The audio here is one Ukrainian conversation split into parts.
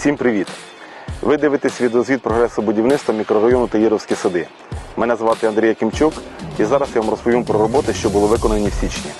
Всім привіт! Ви дивитесь відеозвіт прогресу будівництва мікрорайону Таїровські сади. Мене звати Андрій Якимчук і зараз я вам розповім про роботи, що були виконані в січні.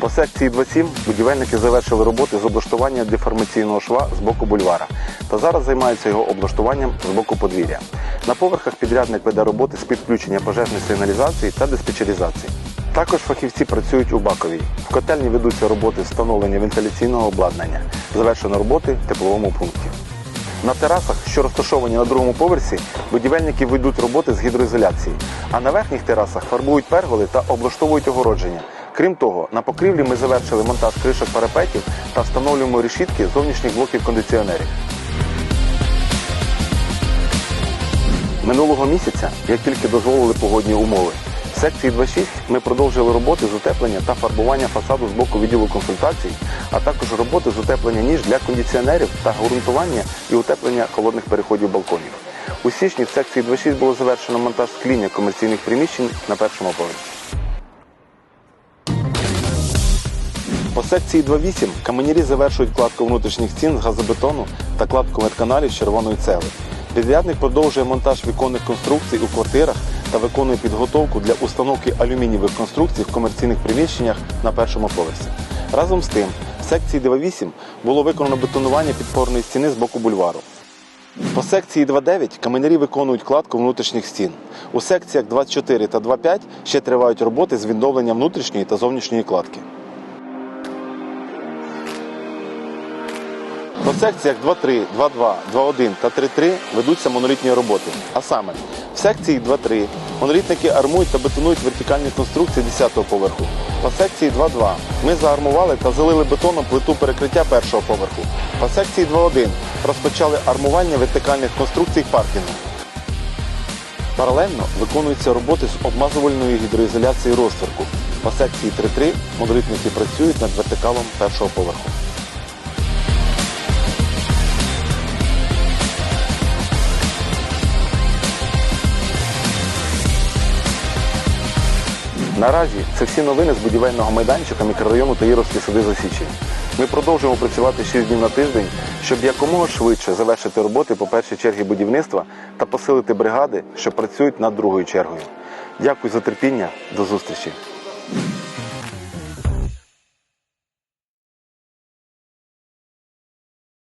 По секції 2.7 будівельники завершили роботи з облаштування деформаційного шва з боку бульвара та зараз займаються його облаштуванням з боку подвір'я. На поверхах підрядник веде роботи з підключення пожежної сигналізації та диспетчеризації. Також фахівці працюють у Баковій. В котельні ведуться роботи встановлення вентиляційного обладнання, завершено роботи в тепловому пункті. На терасах, що розташовані на другому поверсі, будівельники ведуть роботи з гідроізоляції, а на верхніх терасах фарбують перголи та облаштовують огородження. Крім того, на покрівлі ми завершили монтаж кришок парапетів та встановлюємо решітки зовнішніх блоків кондиціонерів. Минулого місяця, як тільки дозволили погодні умови, секції 2.6 ми продовжили роботи з утеплення та фарбування фасаду з боку відділу консультацій, а також роботи з утеплення ніж для кондиціонерів та ґрунтування і утеплення холодних переходів балконів. У січні в секції 2.6 було завершено монтаж скління комерційних приміщень на першому поверсі. По секції 2.8 каменярі завершують кладку внутрішніх стін з газобетону та кладку медканалів з червоної цегли. Підрядник продовжує монтаж віконних конструкцій у квартирах та виконує підготовку для установки алюмінієвих конструкцій в комерційних приміщеннях на першому поверсі. Разом з тим, в секції 2.8 було виконано бетонування підпорної стіни з боку бульвару. По секції 2.9 каменярі виконують кладку внутрішніх стін. У секціях 2.4 та 2.5 ще тривають роботи з відновленням внутрішньої та зовнішньої кладки. По секціях 2.3, 2.2, 2.1 та 3.3 ведуться монолітні роботи. А саме, в секції 2.3 монолітники армують та бетонують вертикальні конструкції 10-го поверху. По секції 2.2 ми заармували та залили бетоном плиту перекриття першого поверху. По секції 2.1 розпочали армування вертикальних конструкцій паркінгу. Паралельно виконуються роботи з обмазувальної гідроізоляції розтворку. По секції 3.3 монолітники працюють над вертикалом першого поверху. Наразі це всі новини з будівельного майданчика мікрорайону Таїровські сади засічені. Ми продовжуємо працювати 6 днів на тиждень, щоб якомога швидше завершити роботи по першій чергі будівництва та посилити бригади, що працюють над другою чергою. Дякую за терпіння. До зустрічі.